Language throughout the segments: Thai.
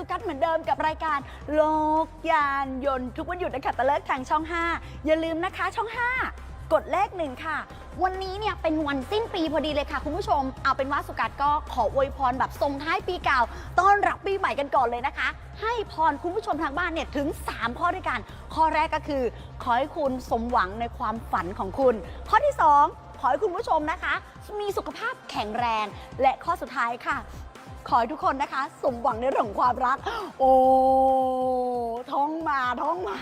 สุกัสเหมือนเดิมกับรายการ โลกยานยนต์ทุกวันหยุดนะคะตะเลิกทางช่อง 5 อย่าลืมนะคะช่อง 5 กดเลขหนึ่งค่ะ วันนี้เนี่ยเป็นวันสิ้นปีพอดีเลยค่ะ คุณผู้ชม เอาเป็นว่าสุกัสก็ขออวยพรแบบส่งท้ายปีเก่า ต้อนรับปีใหม่กันก่อนเลยนะคะ ให้พรคุณผู้ชมทางบ้านเนี่ยถึง 3 ข้อด้วยกัน ข้อแรกก็คือ ขอให้คุณสมหวังในความฝันของคุณ ข้อที่ 2ขอให้คุณผู้ชมนะคะ มีสุขภาพแข็งแรง และข้อสุดท้ายค่ะ ขอให้ทุกคนนะคะ สมหวังในเรื่องของความรัก โอ้ท้องมาท้องมา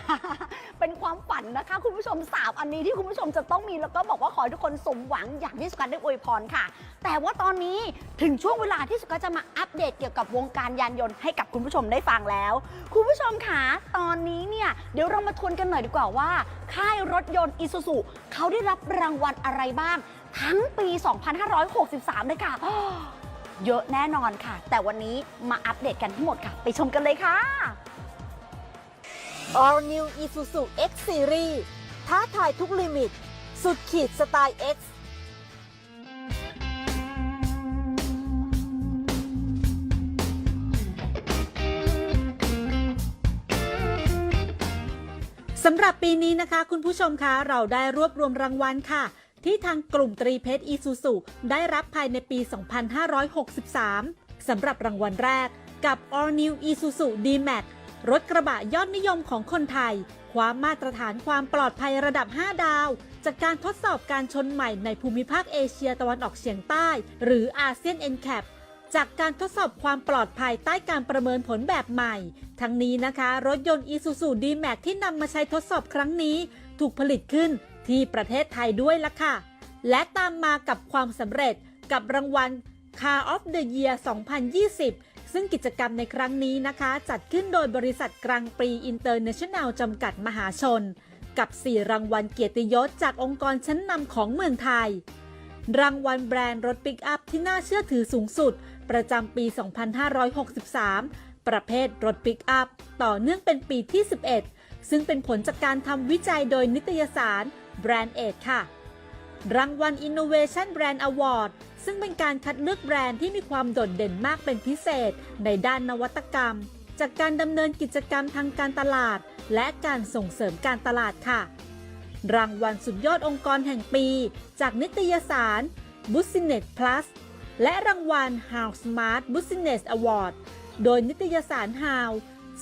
เป็นความฝันนะคะ คุณผู้ชมสามอันนี้ที่คุณผู้ชมจะต้องมีแล้วก็บอกว่าขอให้ทุกคนสมหวังอย่างที่สุกัดได้อวยพรค่ะ แต่ว่าตอนนี้ถึงช่วงเวลาที่สุกัดจะมาอัปเดตเกี่ยวกับวงการยานยนต์ให้กับคุณผู้ชมได้ฟังแล้ว คุณผู้ชมคะตอนนี้เนี่ยเดี๋ยวเรามาทวนกันหน่อยดีกว่าว่า ค่ายรถยนต์อิซูซุเขาได้รับรางวัลอะไรบ้าง ทั้งปี 2563เลยค่ะ เยอะแน่นอนค่ะ แต่วันนี้มาอัปเดตกันทั้งหมดค่ะ ไปชมกันเลยค่ะ All New Isuzu X Series ท้าทายทุกลิมิต สุดขีดสไตล์ X สำหรับปีนี้นะคะ คุณผู้ชมคะเราได้รวบรวมรางวัลค่ะ ที่ทางกลุ่มตรีเพชรอีซูซุได้รับภายในปี 2563 สำหรับรางวัลแรกกับ All New Isuzu D-Max รถกระบะยอดนิยมของคนไทย ความมาตรฐานความปลอดภัยระดับ 5 ดาว จากการทดสอบการชนใหม่ในภูมิภาคเอเชียตะวันออกเฉียงใต้ หรืออาเซียน NCAP จากการทดสอบความปลอดภัยใต้การประเมินผลแบบใหม่ ทั้งนี้นะคะ รถยนต์ Isuzu D-Max ที่นำมาใช้ทดสอบครั้งนี้ ถูกผลิตขึ้น ที่ประเทศไทยด้วยล่ะค่ะ และตามมากับความสำเร็จกับรางวัล Car of the Year 2020 ซึ่งกิจกรรมในครั้งนี้นะคะ จัดขึ้นโดยบริษัทกลางปรีอินเตอร์เนชั่นแนลจำกัดมหาชน กับ 4 รางวัลเกียรติยศจากองค์กรชั้นนำของเมืองไทย รางวัลแบรนด์รถปิกอัพที่น่าเชื่อถือสูงสุด ประจำปี 2563 ประเภทรถปิกอัพต่อเนื่องเป็นปีที่ 11 ซึ่งเป็นผลจากการทำวิจัยโดยนิตยสาร Brand a ค่ะ รางวัล Innovation Brand Award ซึ่งเป็นการคัดเลือกแบรนด์ที่มีความโดดเด่นมากเป็นพิเศษ ในด้านนวัตกรรม จากการดำเนินกิจกรรมทางการตลาด และการส่งเสริมการตลาดค่ะ รางวัลสุดยอดองค์กรแห่งปี จากนิตยสาร Business Plus และรางวัล How Smart Business Award โดยนิตยสาร How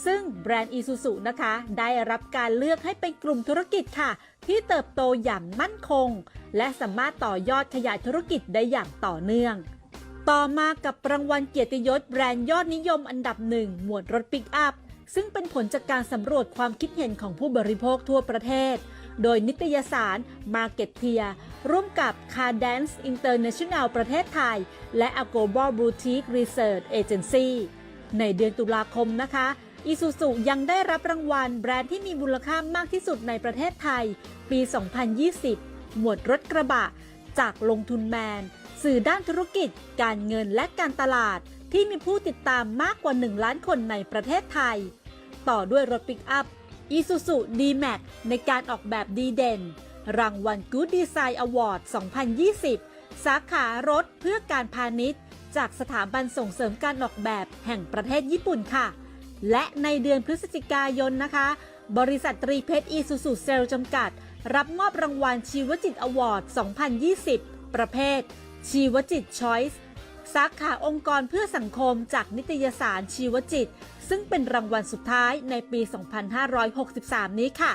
ซึ่งแบรนด์ Isuzu นะคะ ได้รับการเลือกให้เป็นกลุ่มธุรกิจค่ะ ที่เติบโตอย่างมั่นคง และสามารถต่อยอดขยายธุรกิจได้อย่างต่อเนื่อง ต่อมากับรางวัลเกียรติยศแบรนด์ยอดนิยมอันดับหนึ่งหมวดรถปิกอัพ ซึ่งเป็นผลจากการสำรวจความคิดเห็นของผู้บริโภคทั่วประเทศ โดยนิตยสาร Marketeer ร่วมกับ Car Dance International ประเทศไทย และ Agoba Boutique Research Agency ในเดือนตุลาคมนะคะ อีซูซูยังได้รับรางวัลแบรนด์ที่มีมูลค่ามากที่สุดในประเทศไทย ปี 2020 หมวดรถกระบะ จากลงทุนแมน สื่อด้านธุรกิจ การเงินและการตลาด ที่มีผู้ติดตามมากกว่า 1 ล้านคนในประเทศไทย ต่อด้วยรถปิกอัพ Isuzu D-Max ในการออกแบบดีเด่น รางวัล Good Design Award 2020 สาขารถเพื่อการพาณิชย์ จากสถาบันส่งเสริมการออกแบบแห่งประเทศญี่ปุ่นค่ะ และในเดือนพฤศจิกายนนะคะ บริษัทตรีเพชรอีซูซูเซลจำกัด รับมอบรางวัลชีวจิตอวอร์ด 2020 ประเภท ชีวจิตชอยส์สาขาองค์กรเพื่อสังคมจากนิตยสารชีวจิต ซึ่งเป็นรางวัลสุดท้ายในปี 2563 นี้ค่ะ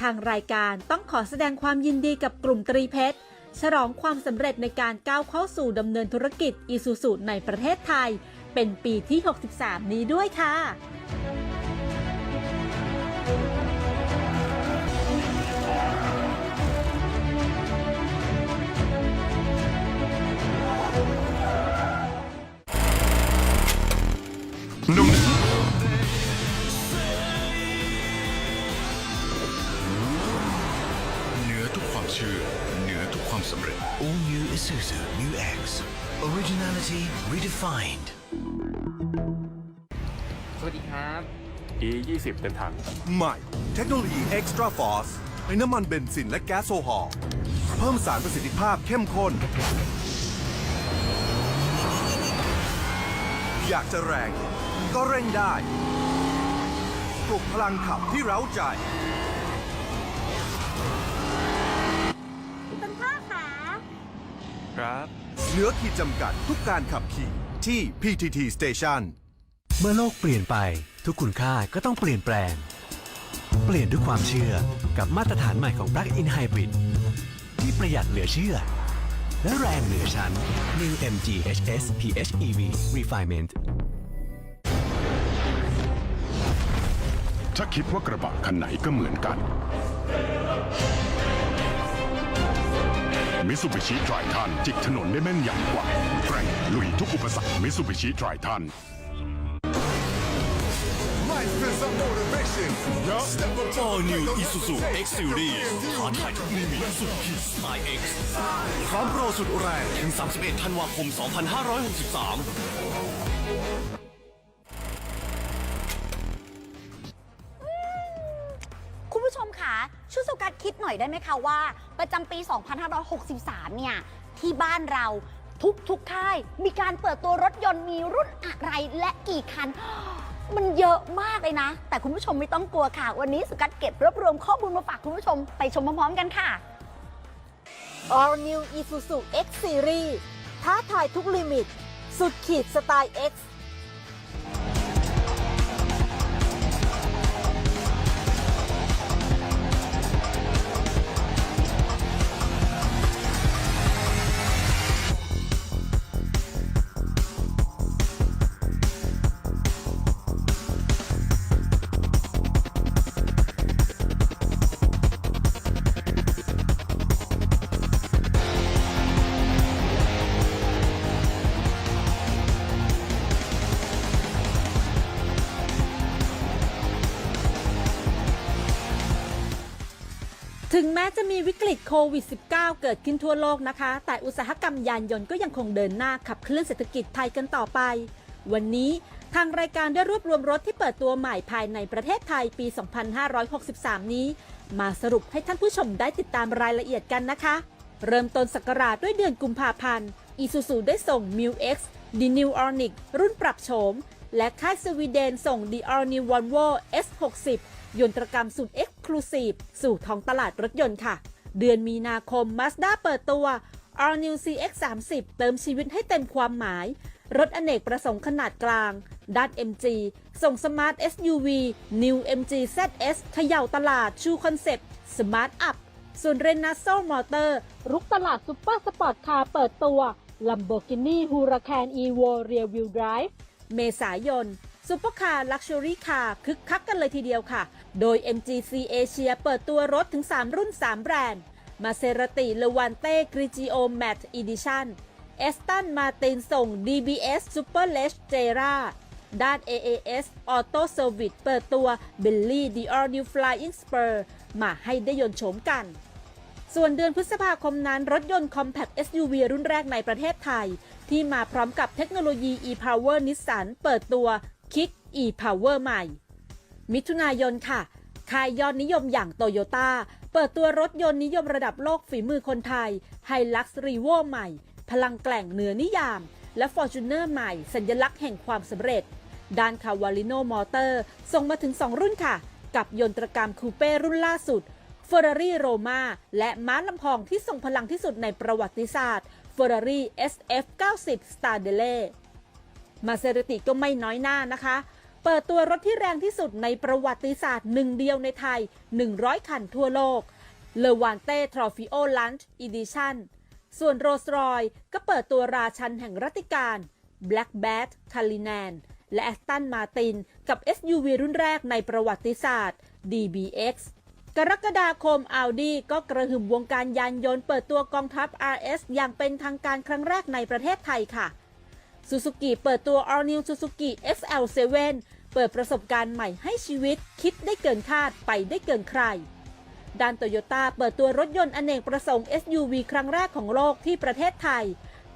ทางรายการต้องขอแสดงความยินดีกับกลุ่มตรีเพชรฉลองความสำเร็จในการก้าวเข้าสู่ดำเนินธุรกิจอีซูซูในประเทศไทย เป็นปีที่ 63 นี้ด้วยค่ะหนุ่มเหนือทุกความเชื่อเหนือทุกความสำเร็จ All new Isuzu Mu X. Originality redefined. สวัสดีครับ E 20 เต็มถัง ใหม่เทคโนโลยี Extra Force ในน้ำมันเบนซินและแก๊สโซฮอล์เพิ่มสารประสิทธิภาพเข้มข้นพอยากจะแรง ก็เร่งได้ปลุกพลังขับที่เร้าใจ คุณพ่อขาครับ เหนือขีดจำกัดทุกการขับขี่ที่ PTT Station เมื่อโลกเปลี่ยนไปทุกคุณค่าก็ต้องเปลี่ยนแปลง เปลี่ยนด้วยความเชื่อกับมาตรฐานใหม่ของ Plug-in Hybrid ที่ประหยัดเหลือเชื่อ และแรงเหนือชั้น New MG HS PHEV Refinement ถ้าคิดว่ากระบะคันไหนก็เหมือนกัน มิ t ูบิชิไตรทันจิกถนนได้แม่นยำกว่าแกร่งลุยทุกอุปสรรคมิ t ูบิชิไตรทัน All New Isuzu X Series ท้าทายทุกลิมิตสุดขีดสไตล์ X พร้อมโปรสุดแรงถึง 31 ธันวาคม 2563คุณผู้ชมคะช่วยโฟกัสคิดหน่อยได้ไหมคะว่า ประจำปี 2563 เนี่ย ที่บ้านเราทุกทุกค่าย มีการเปิดตัวรถยนต์มีรุ่นอะไรและกี่คัน มันเยอะมากเลยนะ แต่คุณผู้ชมไม่ต้องกลัวค่ะ วันนี้สุกัดเก็บรวบรวมข้อมูลมาฝากคุณผู้ชมไปชมพร้อมๆกันค่ะ All New Isuzu X Series ท้าทายทุกลิมิต สุดขีดสไตล์ X ถึงแม้จะมีวิกฤตโควิด -19 เกิดขึ้นทั่วโลกนะคะ แต่อุตสาหกรรมยานยนต์ก็ยังคงเดินหน้าขับเคลื่อนเศรษฐกิจไทยกันต่อไป วันนี้ทางรายการได้รวบรวมรถที่เปิดตัวใหม่ภายในประเทศไทยปี 2563 นี้ มาสรุปให้ท่านผู้ชมได้ติดตามรายละเอียดกันนะคะ เริ่มต้นสักราชด้วยเดือนกุมภาพันธ์ Isuzu ได้ส่ง m i l X The New Ornic รุ่นปรับโฉม และค่ายสวีเดนส่ง The All New Volvo S60 ยนตรกรรมสุด Exclusive สู่ท้องตลาดรถยนต์ค่ะ เดือนมีนาคม Mazda เปิดตัว All New CX30 เติมชีวิตให้เต็มความหมาย รถอเนกประสงค์ขนาดกลาง ด้าน MG ส่ง Smart SUV New MG ZS เขย่าตลาดชูคอนเซปต์ Smart Up ส่วน Renault Motor รุกตลาดซุปเปอร์สปอร์ตคาร์เปิดตัว Lamborghini Huracan Evo Rear Wheel Drive เมษายนซุปเปอร์คาร์ลักชัวรี่คาร์คึกคักกันเลยทีเดียวค่ะ โดย MGC Asia เปิดตัวรถถึง 3 รุ่น 3 แบรนด์ มาเซราติเลวันเต้กริจิโอแมทอีดิชั่นเอสตันมาตินส่ง DBS Super l e g e j e r a ด้าน AAS Auto Service เปิดตัว Bentley The All New Flying Spur มาให้ได้ยนต์โฉมกัน ส่วนเดือนพฤษภาคมนั้นรถยนต์ Compact SUV รุ่นแรกในประเทศไทย ที่มาพร้อมกับเทคโนโลยี e-Power Nissan เปิดตัว Kick e-Power ใหม่ มิถุนายนค่ะ ค่ายยอดนิยมอย่างโตโยต้าเปิดตัวรถยนต์นิยมระดับโลกฝีมือคนไทย Hilux Revo ใหม่ พลังแกล่งเหนือนิยาม และ Fortuner ใหม่ สัญลักษณ์แห่งความสำเร็จ ด้านคาวาลิโนมอเตอร์ส่งมาถึง 2 รุ่นค่ะ กับยนตรกรรมคูเป้รุ่นล่าสุด Ferrari Roma และม้าลำพองที่ทรงพลังที่สุดในประวัติศาสตร์ Ferrari SF90 Stradale มาเซราติก็ไม่น้อยหน้านะคะ เปิดตัวรถที่แรงที่สุดในประวัติศาสตร์หนึ่งเดียวในไทย 100 คันทั่วโลกเลวานเต้ทรอฟิโอลันช์อีดิชั่นส่วนโรสรอยก็เปิดตัวราชันแห่งรัติการ Black Bat c a l i n a n และ Aston Martin กับ SUV รุ่นแรกในประวัติศาสตร์ DBX กรกฎาคม Audi ก็กระหึ่มวงการยานยนต์เปิดตัวกองทัพ RS อย่างเป็นทางการครั้งแรกในประเทศไทยค่ะซูซูกิเปิดตัว All New Suzuki XL7 เปิดประสบการณ์ใหม่ให้ชีวิตคิดได้เกินคาดไปได้เกินใครด้านโตโยต้าเปิดตัวรถยนต์อเนกประสงค์ SUV ครั้งแรกของโลกที่ประเทศไทย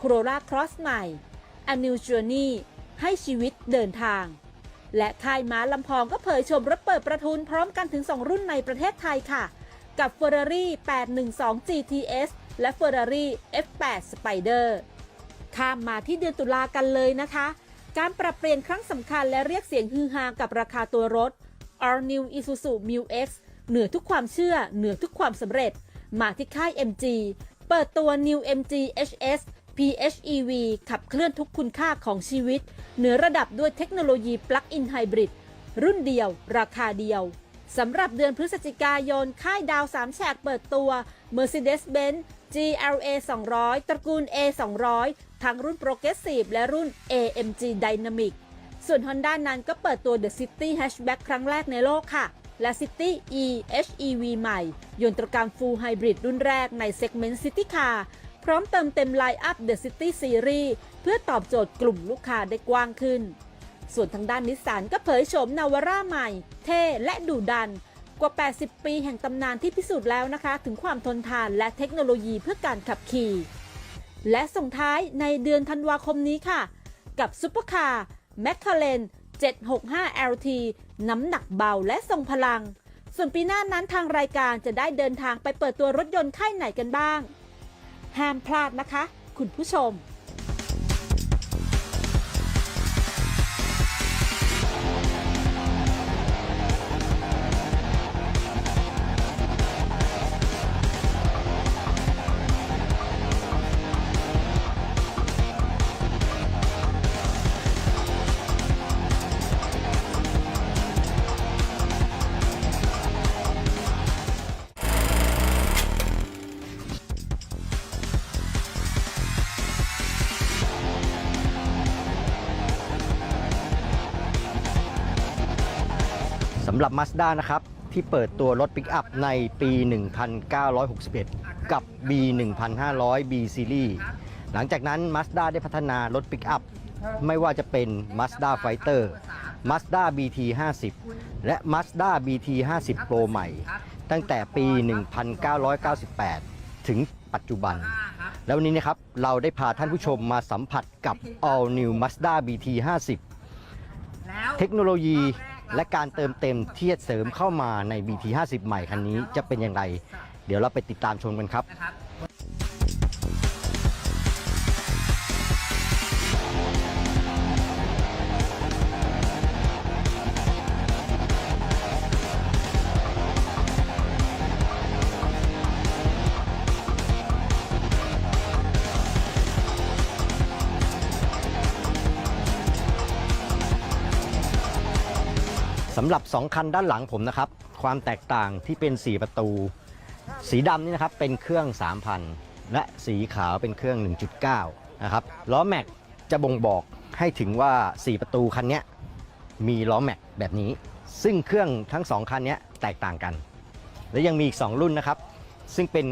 Corolla Cross ใหม่ A New Journey ให้ชีวิตเดินทาง และค่ายม้าลำพองก็เผยชมรถเปิดประทุนพร้อมกันถึง 2 รุ่นในประเทศไทยค่ะ กับ Ferrari 812 GTS และ Ferrari F8 Spider ข้ามมาที่เดือนตุลากันเลยนะคะ การปรับเปลี่ยนครั้งสำคัญและเรียกเสียงฮือฮากับราคาตัวรถ All New Isuzu Mu X เหนือทุกความเชื่อ เหนือทุกความสำเร็จ มาที่ค่าย MG เปิดตัว New MG HS PHEV ขับเคลื่อนทุกคุณค่าของชีวิต เหนือระดับด้วยเทคโนโลยี Plug-in Hybrid รุ่นเดียว ราคาเดียวสำหรับเดือนพฤศจิกายน ค่ายดาว3แฉกเปิดตัว Mercedes-Benz GLA 200 ตระกูล A 200ทั้งรุ่น Progressive และรุ่น AMG Dynamic ส่วน Honda นั้นก็เปิดตัว The City Hatchback ครั้งแรกในโลกค่ะ และ City E HEV ใหม่ ยนตรกรรม Full Hybrid รุ่นแรกในเซกเมนต์ City Car พร้อมเติมเต็มไลน์อัพ The City Series เพื่อตอบโจทย์กลุ่มลูกค้าได้กว้างขึ้น ส่วนทางด้านนิสสันก็เผยโฉมนาวาร่าใหม่ เท่และดุดัน กว่า 80 ปีแห่งตำนานที่พิสูจน์แล้วนะคะ ถึงความทนทานและเทคโนโลยีเพื่อการขับขี่ และส่งท้ายในเดือนธันวาคมนี้ค่ะ กับซุปเปอร์คาร์แมคคาเรน765 LT น้ำหนักเบาและทรงพลัง ส่วนปีหน้านั้นทางรายการจะได้เดินทางไปเปิดตัวรถยนต์ค่ายไหนกันบ้าง ห้ามพลาดนะคะ คุณผู้ชม Mazda นะครับที่เปิดตัวรถปิกอัพในปี 1961 กับ B 1500 B Series หลังจากนั้น Mazda ได้พัฒนารถปิกอัพไม่ว่าจะเป็น Mazda Fighter Mazda BT 50และ Mazda BT 50 Pro ใหม่ ตั้งแต่ปี 1998 ถึงปัจจุบัน แล้ววันนี้นะครับเราได้พาท่านผู้ชมมาสัมผัสกับ All New Mazda BT 50 เทคโนโลยี และการเติมเต็มที่จะเสริมเข้ามาใน BT 50 ใหม่คันนี้จะเป็นอย่างไร เดี๋ยวเราไปติดตามชมกันครับำหรับ 2 คันด้านหลังผมนะครับ ความแตกต่างที่เป็น 4 ประตู สีดำนี่นะครับเป็นเครื่อง 3,000 และสีขาวเป็นเครื่อง 1.9 นะครับล้อแม็กจะบ่งบอกให้ถึงว่า 4 ประตูคันนี้มีล้อแม็กแบบนี้ ซึ่งเครื่องทั้ง 2 คันนี้แตกต่างกัน และยังมีอีก 2 รุ่นนะครับ ซึ่งเป็น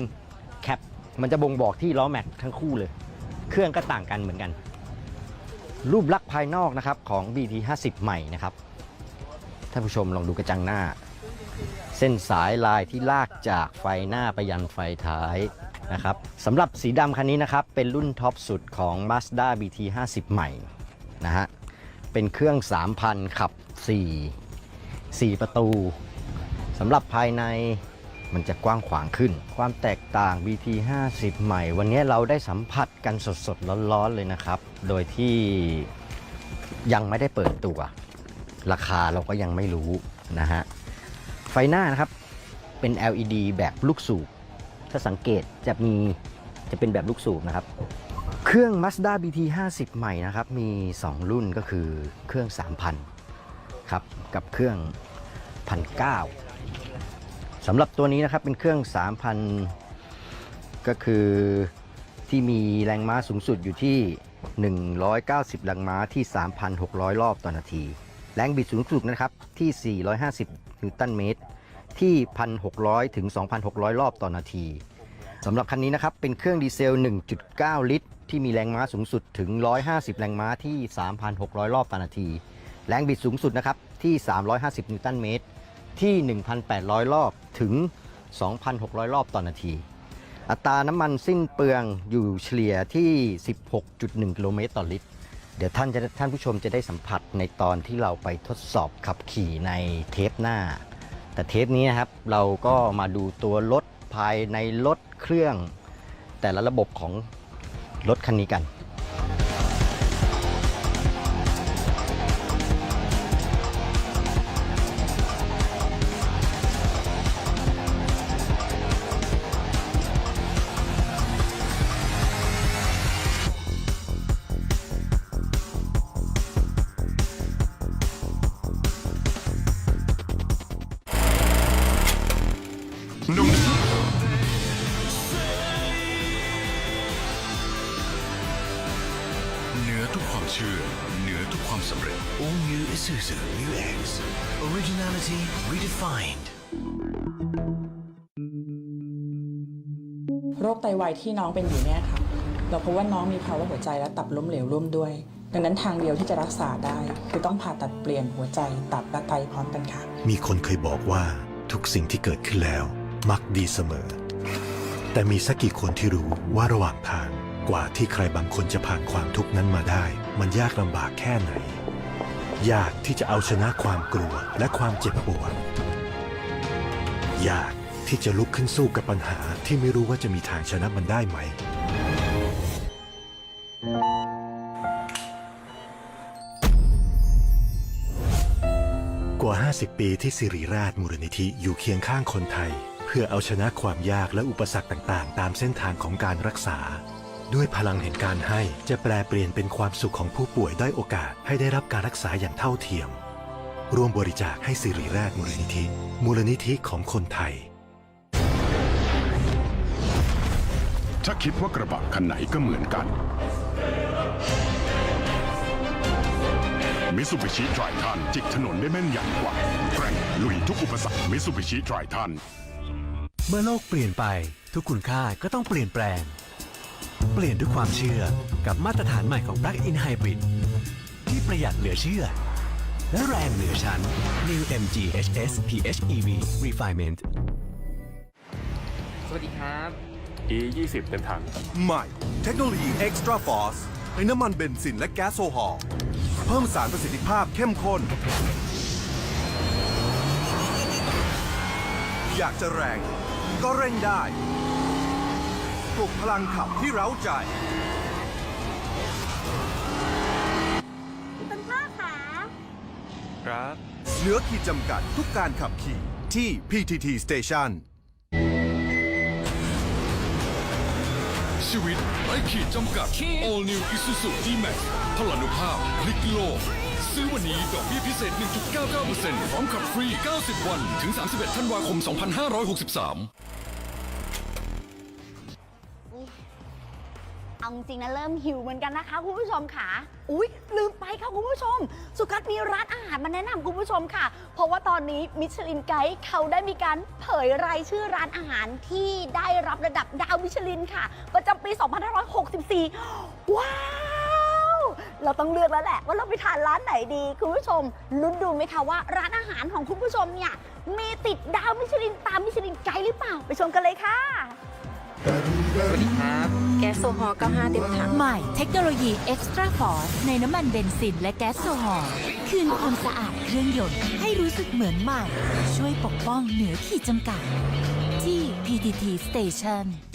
แคปมันจะบ่งบอกที่ล้อแม็กทั้งคู่เลย เครื่องก็ต่างกันเหมือนกัน รูปลักษณ์ภายนอกนะครับของ BT 50 ใหม่นะครับานผู้ชมลองดูกระจังหน้า เส้นสายลายที่ลากจากไฟหน้าไปยันไฟท้ายนะครับสำหรับสีดำคันนี้นะครับ เป็นรุ่นท็อปสุดของ Mazda BT 50 ใหม่นะฮะเป็นเครื่อง 3,000 ขับ 4 4 ประตูสำหรับภายในมันจะกว้างขวางขึ้น ความแตกต่าง BT 50 ใหม่ วันนี้เราได้สัมผัสกันสดๆ ร้อนๆ เลยนะครับ โดยที่ยังไม่ได้เปิดตัว ราคาเราก็ยังไม่รู้นะฮะ ไฟหน้านะครับเป็น LED แบบลูกสูบ ถ้าสังเกตจะมีจะเป็นแบบลูกสูบนะครับ เครื่อง Mazda BT 50 ใหม่นะครับ มี 2 รุ่นก็คือเครื่อง 3,000 ครับ กับเครื่อง 1,900สำหรับตัวนี้นะครับเป็นเครื่อง 3,000 ก็คือที่มีแรงม้าสูงสุดอยู่ที่ 190 แรงม้าที่ 3,600 รอบต่อนาที แรงบิดสูงสุดนะครับที่ 450 นิวตันเมตร ที่ 1,600 ถึง 2,600 รอบต่อนาทีสำหรับคันนี้นะครับ เป็นเครื่องดีเซล 1.9 ลิตร ที่มีแรงม้าสูงสุดถึง 150 แรงม้าที่ 3,600 รอบต่อนาที แรงบิดสูงสุดนะครับที่ 350 นิวตันเมตร ที่ 1,800 รอบถึง 2,600 รอบต่อนาที อัตราน้ำมันสิ้นเปลืองอยู่เฉลี่ยที่ 16.1 กิโลเมตรต่อลิตร เดี๋ยวท่านจะท่านผู้ชมจะได้สัมผัสในตอนที่เราไปทดสอบขับขี่ในเทปหน้า แต่เทปนี้นะครับเราก็มาดูตัวรถภายในรถเครื่อง แต่ละระบบของรถคันนี้กัน ไตวายที่น้องเป็นอยู่เนี่ยค่ะ เราพบว่าน้องมีภาวะหัวใจและตับล้มเหลวร่วมด้วย ดังนั้นทางเดียวที่จะรักษาได้ คือต้องผ่าตัดเปลี่ยนหัวใจ ตับและไตพร้อมกันค่ะ มีคนเคยบอกว่าทุกสิ่งที่เกิดขึ้นแล้ว มักดีเสมอ แต่มีสักกี่คนที่รู้ว่าระหว่างทางกว่าที่ใครบางคนจะผ่านความทุกข์นั้นมาได้ มันยากลำบากแค่ไหน ยากที่จะเอาชนะความกลัวและความเจ็บปวดยาก ที่จะลุกขึ้นสู้กับปัญหาที่ไม่รู้ว่าจะมีทางชนะมันได้ไหม กว่า 50 ปีที่สิริราชมูลนิธิอยู่เคียงข้างคนไทย เพื่อเอาชนะความยากและอุปสรรคต่างๆ ตามเส้นทางของการรักษา ด้วยพลังแห่งการให้จะแปลเปลี่ยนเป็นความสุขของผู้ป่วยได้อยโอกาสให้ได้รับการรักษาอย่างเท่าเทียม ร่วมบริจาคให้สิริราชมูลนิธิ มูลนิธิของคนไทย ถ้าคิดว่ากระบะคันไหนก็เหมือนกัน มิสูบิชิไตรทันจิกถนนได้แม่นยำกว่าแกร่งลุยทุกอุปสรรคมิสูบิชิไตรทันเมื่อโลกเปลี่ยนไปทุกคุณค่าก็ต้องเปลี่ยนแปลง เปลี่ยนด้วยความเชื่อกับมาตรฐานใหม่ของ Plug-in Hybrid ที่ประหยัดเหลือเชื่อ และแรงเหนือชั้น New MG HS PHEV Refinement สวัสดีครับ E 20 เต็มถัง ใหม่ เทคโนโลยี Extra Force ในน้ำมันเบนซินและแก๊สโซฮอล์เพิ่มสารประสิทธิภาพเข้มข้น อยากจะแรง ก็เร่งได้ปลุกพลังขับที่เร้าใจครับ เหลือขีดจำกัดทุกการขับขี่ที่ PTT Station ชีวิตไร้ขีดจำกัด All New Isuzu D-Max พลานุภาพพลิกโลก ซื้อวันนี้ดอกเบี้ยพิเศษ 1.99%พร้อมขับฟรี 90 วัน ถึง 31 ธันวาคม 2563 เอาจริงนะเริ่มหิวเหมือนกันนะคะคุณผู้ชมค่ะ อุ๊ยลืมไปค่ะคุณผู้ชม สุกัสมีร้านอาหารมาแนะนำคุณผู้ชมค่ะ เพราะว่าตอนนี้มิชลินไกด์เขาได้มีการเผยรายชื่อร้านอาหารที่ได้รับระดับดาวมิชลินค่ะ ประจำปี 2564 ว้าวเราต้องเลือกแล้วแหละว่าเราไปทานร้านไหนดีคุณผู้ชมลุ้นดูไหมคะว่าร้านอาหารของคุณผู้ชมเนี่ยมีติดดาวมิชลินตามมิชลินไกด์หรือเปล่า ไปชมกันเลยค่ะ สวัสดีครับ แก๊สโซฮอล์95 เต็มถัง ใหม่เทคโนโลยี Extra Force ในน้ำมันเบนซินและแก๊สโซฮอล์คืนความสะอาดเครื่องยนต์ให้รู้สึกเหมือนใหม่ ช่วยปกป้องเหนือขีดจำกัด ที่ PTT Station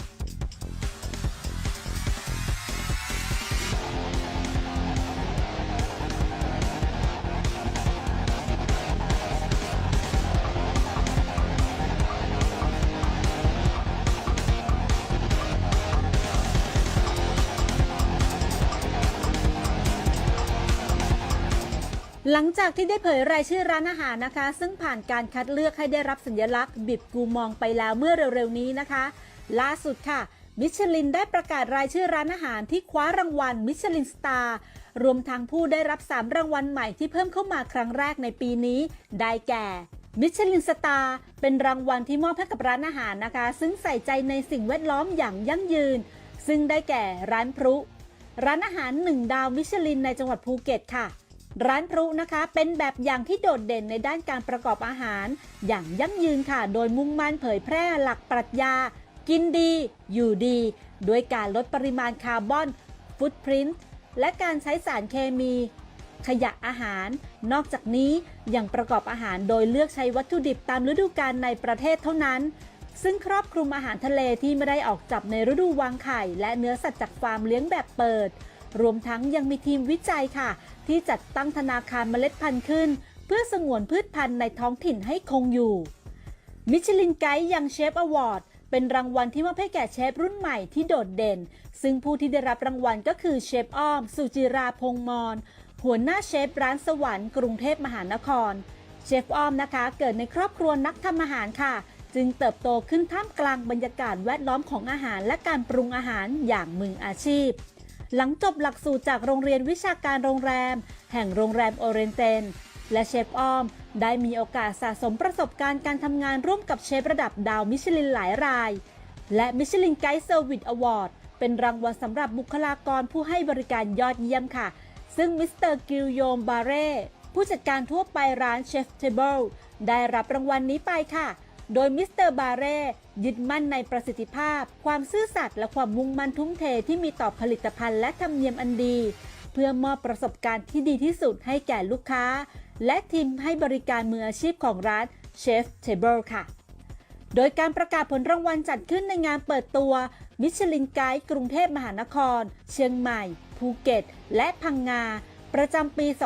หลังจากที่ได้เผยรายชื่อร้านอาหารนะคะ ซึ่งผ่านการคัดเลือกให้ได้รับสัญลักษณ์บิบกูมองไปแล้วเมื่อเร็วๆนี้นะคะ ล่าสุดค่ะ มิชลินได้ประกาศรายชื่อร้านอาหารที่คว้ารางวัลมิชลินสตาร์รวมทั้งผู้ได้รับ 3 รางวัลใหม่ที่เพิ่มเข้ามาครั้งแรกในปีนี้ ได้แก่มิชลินสตาร์เป็นรางวัลที่มอบให้กับร้านอาหารนะคะ ซึ่งใส่ใจในสิ่งแวดล้อมอย่างยั่งยืน ซึ่งได้แก่ร้านพรุ ร้านอาหารหนึ่งดาวมิชลินในจังหวัดภูเก็ตค่ะ ร้านพรุนะคะ เป็นแบบอย่างที่โดดเด่นในด้านการประกอบอาหาร อย่างยั่งยืนค่ะ โดยมุ่งมั่นเผยแพร่หลักปรัชญา กินดี อยู่ดี ด้วยการลดปริมาณคาร์บอน ฟุตพริ้นท์และการใช้สารเคมี ขยะอาหาร นอกจากนี้ยังประกอบอาหารโดยเลือกใช้วัตถุดิบตามฤดูกาลในประเทศเท่านั้นซึ่งครอบคลุมอาหารทะเลที่ไม่ได้ออกจับในฤดูวางไข่ และเนื้อสัตว์จากฟาร์มเลี้ยงแบบเปิด รวมทั้งยังมีทีมวิจัยค่ะ ที่จัดตั้งธนาคารเมล็ดพันธุ์ขึ้น เพื่อสงวนพืชพันธุ์ในท้องถิ่นให้คงอยู่มิชลินไกด์ยังเชฟอวอร์ดเป็นรางวัลที่มอบให้แก่เชฟรุ่นใหม่ที่โดดเด่น ซึ่งผู้ที่ได้รับรางวัลก็คือเชฟอ้อม สุจิราพงมอนหัวหน้าเชฟร้านสวรรค์กรุงเทพมหานคร เชฟอ้อมนะคะ เกิดในครอบครัวนักทำอาหารค่ะ จึงเติบโตขึ้นท่ามกลางบรรยากาศแวดล้อมของอาหารและการปรุงอาหารอย่างมืออาชีพ หลังจบหลักสูตรจากโรงเรียนวิชาการโรงแรม แห่งโรงแรมโอเรนเตน และเชฟอ้อม ได้มีโอกาสสะสมประสบการณ์การทำงานร่วมกับเชฟระดับดาวมิชลินหลายราย และมิชลินไกด์เซอร์วิสอวอร์ดเป็นรางวัลสำหรับบุคลากรผู้ให้บริการยอดเยี่ยมค่ะ ซึ่งมิสเตอร์กิลโยมบาเร่ผู้จัดการทั่วไปร้านเชฟเทเบิลได้รับรางวัลนี้ไปค่ะ โดยมิสเตอร์บาเร่ยึดมั่นในประสิทธิภาพ ความซื่อสัตย์และความมุ่งมั่นทุ่มเทที่มีต่อผลิตภัณฑ์และธรรมเนียมอันดี เพื่อมอบประสบการณ์ที่ดีที่สุดให้แก่ลูกค้า และทีมให้บริการมืออาชีพของร้านเชฟเทเบิลค่ะ โดยการประกาศผลรางวัลจัดขึ้นในงานเปิดตัวมิชลินไกด์กรุงเทพมหานคร เชียงใหม่ ภูเก็ต และพังงา ประจำปี 2564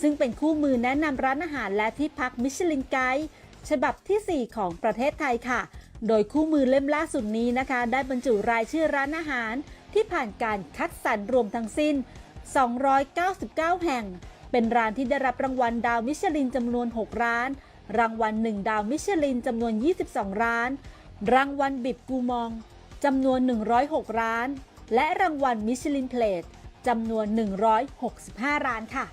ซึ่งเป็นคู่มือแนะนำร้านอาหารและที่พักมิชลินไกด์ ฉบับที่ 4 ของประเทศไทยค่ะ โดยคู่มือเล่มล่าสุดนี้นะคะ ได้บรรจุรายชื่อร้านอาหาร ที่ผ่านการคัดสรรรวมทั้งสิ้น 299 แห่ง เป็นร้านที่ได้รับรางวัลดาวมิชลินจำนวน 6 ร้าน รางวัล 1 ดาวมิชลินจำนวน 22 ร้าน รางวัลบิบกูมองจำนวน 106 ร้าน และรางวัลมิชลินเพลทจำนวน 165 ร้านค่ะ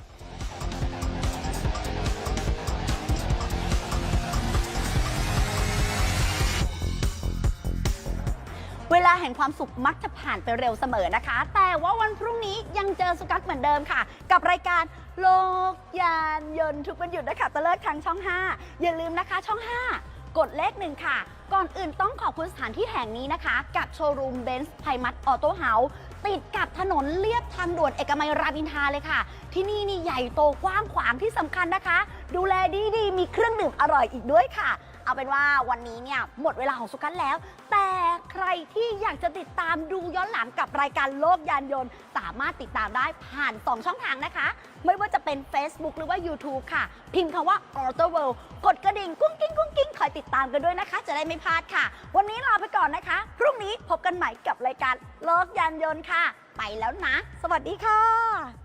เวลาแห่งความสุขมักจะผ่านไปเร็วเสมอนะคะ แต่ว่าวันพรุ่งนี้ยังเจอสุกัสเหมือนเดิมค่ะ กับรายการโลกยานยนต์ทุกวันหยุดนะคะตะเลิกทางช่อง 5 อย่าลืมนะคะช่อง 5 กดเลขหนึ่งค่ะ ก่อนอื่นต้องขอบคุณสถานที่แห่งนี้นะคะ กับโชว์รูมเบนซ์ไพมัตออโต้เฮาส์ติดกับถนนเลียบทางด่วนเอกมัยรามอินทราเลยค่ะ ที่นี่นี่ใหญ่โตกว้างขวางที่สำคัญนะคะ ดูแลดีๆ มีเครื่องดื่มอร่อยอีกด้วยค่ะ เอาเป็นว่าวันนี้เนี่ยหมดเวลาของสุกัสแล้ว แต่ใครที่อยากจะติดตามดูย้อนหลังกับรายการโลกยานยนต์ สามารถติดตามได้ผ่าน 2 ช่องทางนะคะ ไม่ว่าจะเป็น Facebook หรือว่า YouTube ค่ะ พิมพ์คำว่า Auto World กดกระดิ่งกุ้งกิ้งกุ้งกิ้งคอยติดตามกันด้วยนะคะ จะได้ไม่พลาดค่ะ วันนี้ลาไปก่อนนะคะ พรุ่งนี้พบกันใหม่กับรายการโลกยานยนต์ค่ะ ไปแล้วนะ สวัสดีค่ะ